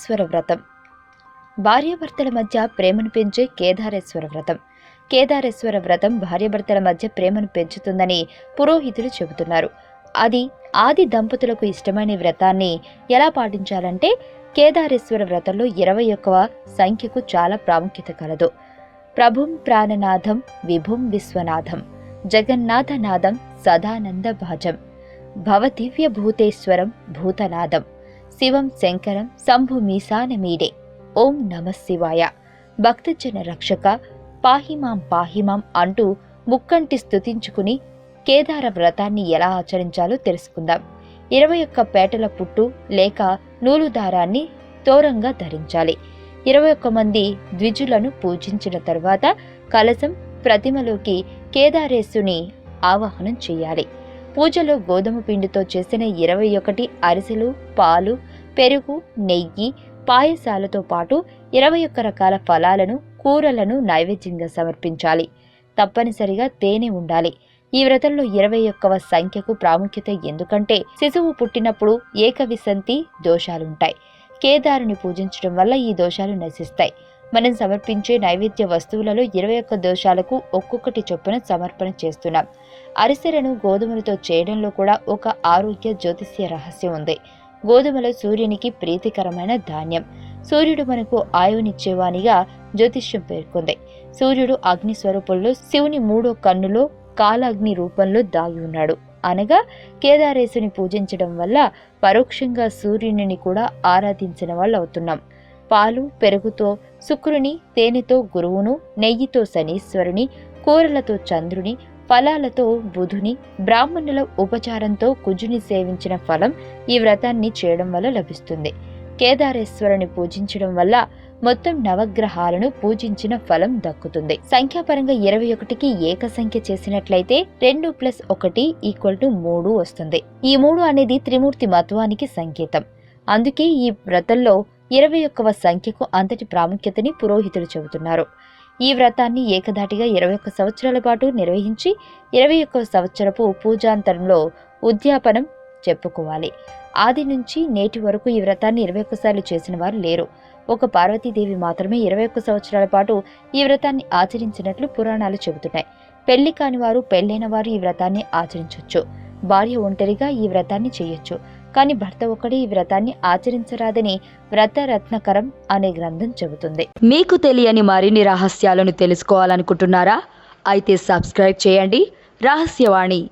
కేదారేశ్వర వ్రతం. భార్యాభర్తల మధ్య ప్రేమను పెంచే కేదారేశ్వర వ్రతం. కేదారేశ్వర వ్రతం భార్యాభర్తల మధ్య ప్రేమను పెంచుతుందని పురోహితులు చెబుతున్నారు. అది ఆది దంపతులకు ఇష్టమైన వ్రతాన్ని ఎలా పాటించాలంటే కేదారేశ్వర వ్రతంలో ఇరవై ఒక్కవ సంఖ్యకు చాలా ప్రాముఖ్యత కలదు. ప్రభుం ప్రాణనాథం విభుం విశ్వనాథం జగన్నాథనాథం సదానంద భాజం భవదివ్య భూతేశ్వరం భూతనాదం శివం శంకరం శంభు మీసాన మీడే. ఓం నమ శివాయ. భక్తజన రక్షక పాహిమాం పాహిమాం అంటూ ముక్కంటి స్థుతించుకుని కేదార వ్రతాన్ని ఎలా ఆచరించాలో తెలుసుకుందాం. ఇరవై ఒక్క పేటల పుట్టు లేక నూలు దారాన్ని తోరంగా ధరించాలి. ఇరవై ఒక్క మంది ద్విజులను పూజించిన తర్వాత కలశం ప్రతిమలోకి కేదారేశుని ఆవాహనం చేయాలి. పూజలో గోధుమ పిండితో చేసిన ఇరవై ఒకటి అరిసెలు పాలు పెరుగు నెయ్యి పాయసాలతో పాటు ఇరవై ఒక్క రకాల ఫలాలను కూరలను నైవేద్యంగా సమర్పించాలి. తప్పనిసరిగా తేనె ఉండాలి. ఈ వ్రతంలో ఇరవై ఒక్కవ సంఖ్యకు ప్రాముఖ్యత ఎందుకంటే శిశువు పుట్టినప్పుడు ఏకవిసంతి దోషాలుంటాయి. కేదారుని పూజించడం వల్ల ఈ దోషాలు నశిస్తాయి. మనం సమర్పించే నైవేద్య వస్తువులలో ఇరవై ఒక్క దోషాలకు ఒక్కొక్కటి చొప్పున సమర్పణ చేస్తున్నాం. అరిసెలను గోధుమలతో చేయడంలో కూడా ఒక ఆరోగ్య జ్యోతిష్య రహస్యం ఉంది. గోధుమలు సూర్యునికి ప్రీతికరమైన ధాన్యం. సూర్యుడు మనకు ఆయువునిచ్చేవానిగా జ్యోతిష్యం పేర్కొంది. సూర్యుడు అగ్ని స్వరూపంలో శివుని మూడో కన్నులో కాలాగ్ని రూపంలో దాగి ఉన్నాడు. అనగా కేదారేశుని పూజించడం వల్ల పరోక్షంగా సూర్యుని కూడా ఆరాధించిన వాళ్ళు అవుతున్నాం పాలు పెరుగుతో శుక్రుని తేనెతో గురువును నెయ్యితో శనీశ్వరుని కూరలతో చంద్రుని ఫలాలతో బుధుని బ్రాహ్మణుల ఉపచారంతో కుజుని సేవించిన ఫలం ఈ వ్రతాన్ని చేయడం వల్ల లభిస్తుంది. కేదారేశ్వరుని పూజించడం వల్ల మొత్తం నవగ్రహాలను పూజించిన ఫలం దక్కుతుంది. సంఖ్యాపరంగా ఇరవై ఒకటికి ఏక సంఖ్య చేసినట్లయితే రెండు ప్లస్ ఒకటి ఈక్వల్ టు మూడు వస్తుంది. ఈ మూడు అనేది త్రిమూర్తి మత్వానికి సంకేతం. అందుకే ఈ వ్రతంలో ఇరవై ఒక్కవ సంఖ్యకు అంతటి ప్రాముఖ్యతని పురోహితులు చెబుతున్నారు. ఈ వ్రతాన్ని ఏకధాటిగా ఇరవై ఒక్క సంవత్సరాల పాటు నిర్వహించి ఇరవై ఒక్క సంవత్సరపు పూజాంతరంలో ఉద్యాపనం చెప్పుకోవాలి. ఆది నుంచి నేటి వరకు ఈ వ్రతాన్ని ఇరవై ఒక్కసార్లు చేసిన వారు లేరు. ఒక పార్వతీదేవి మాత్రమే ఇరవై ఒక్క సంవత్సరాల పాటు ఈ వ్రతాన్ని ఆచరించినట్లు పురాణాలు చెబుతున్నాయి. పెళ్ళి కాని వారు పెళ్ళైన వారు ఈ వ్రతాన్ని ఆచరించవచ్చు భార్య ఒంటరిగా ఈ వ్రతాన్ని చేయొచ్చు. కానీ భర్త ఒక్కడే ఈ వ్రతాన్ని ఆచరించరాదని వ్రత రత్నకరం అనే గ్రంథం చెబుతుంది. మీకు తెలియని మరిన్ని రహస్యాలను తెలుసుకోవాలనుకుంటున్నారా? అయితే సబ్స్క్రైబ్ చేయండి. రహస్యవాణి.